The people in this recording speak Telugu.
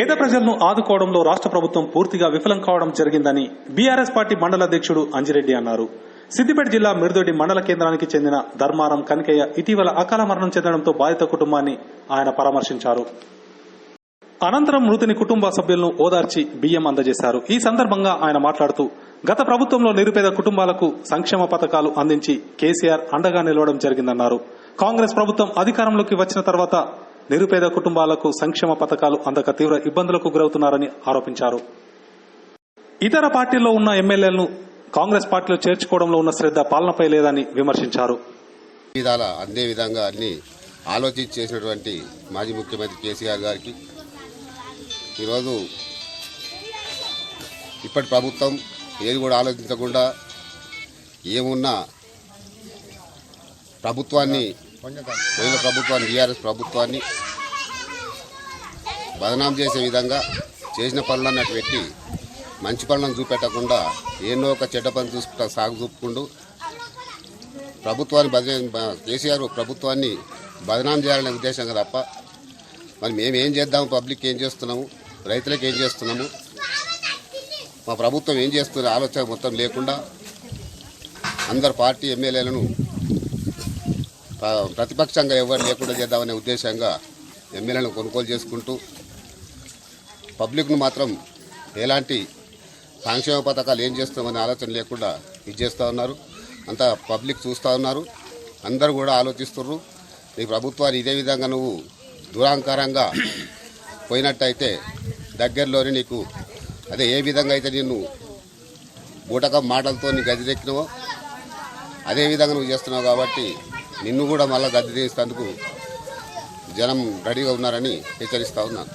పేద ప్రజలను ఆదుకోవడంలో రాష్ట్ర ప్రభుత్వం పూర్తిగా విఫలం కావడం జరిగిందని బీఆర్ఎస్ పార్టీ మండల అధ్యక్షుడు అంజిరెడ్డి అన్నారు. సిద్దిపేట జిల్లా మిర్దొడ్డి మండల కేంద్రానికి చెందిన ధర్మారం కనకయ్య ఇటీవల అకాల మరణం చెందడంతో బాధిత కుటుంబాన్ని ఆయన పరామర్శించారు. అనంతరం మృతుని కుటుంబ సభ్యులను ఓదార్చి బియ్యం అందజేశారు. ఈ సందర్భంగా ఆయన మాట్లాడుతూ గత ప్రభుత్వంలో నిరుపేద కుటుంబాలకు సంక్షేమ పథకాలు అందించి కేసీఆర్ అండగా నిలవడం జరిగిందన్నారు. కాంగ్రెస్ ప్రభుత్వం అధికారంలోకి వచ్చిన తర్వాత నిరుపేద కుటుంబాలకు సంక్షేమ పథకాలు అందక తీవ్ర ఇబ్బందులకు గురవుతున్నారని ఆరోపించారు. ఇతర పార్టీల్లో ఉన్న ఎమ్మెల్యేలను కాంగ్రెస్ పార్టీలో చేర్చుకోవడంలో ఉన్న శ్రద్ధ పాలనపై లేదని విమర్శించారు. విధాల అందే విధంగా అన్ని ఆలోచించి చేసినటువంటి మాజీ ముఖ్యమంత్రి కేసీఆర్ గారికి ఈరోజు ఇప్పటి ప్రభుత్వం ఏది కూడా ఆలోచించకుండా ఏమున్నా ప్రభుత్వాన్ని పోయిన ప్రభుత్వాన్ని బీఆర్ఎస్ ప్రభుత్వాన్ని బదనాం చేసే విధంగా చేసిన పనులను అటు పెట్టి మంచి పనులను చూపెట్టకుండా ఎన్నో ఒక చెడ్డ పని చూసుకుంటా సాగు చూపుకుంటూ ప్రభుత్వాన్ని బద కేసీఆర్ ప్రభుత్వాన్ని బదనాం చేయాలనే ఉద్దేశంగా తప్ప మరి మేము ఏం చేద్దాము? పబ్లిక్ ఏం చేస్తున్నాము? రైతులకు ఏం చేస్తున్నాము? మా ప్రభుత్వం ఏం చేస్తున్న ఆలోచన మొత్తం లేకుండా అందరు పార్టీ ఎమ్మెల్యేలను ప్రతిపక్షంగా ఎవరు లేకుండా చేద్దామనే ఉద్దేశంగా ఎమ్మెల్యేలను కొనుగోలు చేసుకుంటూ పబ్లిక్ను మాత్రం ఎలాంటి సంక్షేమ పథకాలు ఏం చేస్తామనే ఆలోచన లేకుండా ఇది చేస్తూ ఉన్నారు. అంతా పబ్లిక్ చూస్తూ ఉన్నారు. అందరూ కూడా ఆలోచిస్తున్నారు నీ ప్రభుత్వాన్ని ఇదే విధంగా నువ్వు దురాంకారంగా పోయినట్టయితే దగ్గరలోనే నీకు అదే ఏ విధంగా అయితే నిన్ను బూటకం మాటలతో నీ గదిరెక్కినావో అదే విధంగా నువ్వు చేస్తున్నావు కాబట్టి నిన్ను కూడా మళ్ళీ గద్దె తీసేందుకు జనం రెడీగా ఉన్నారని హెచ్చరిస్తూ ఉన్నాను.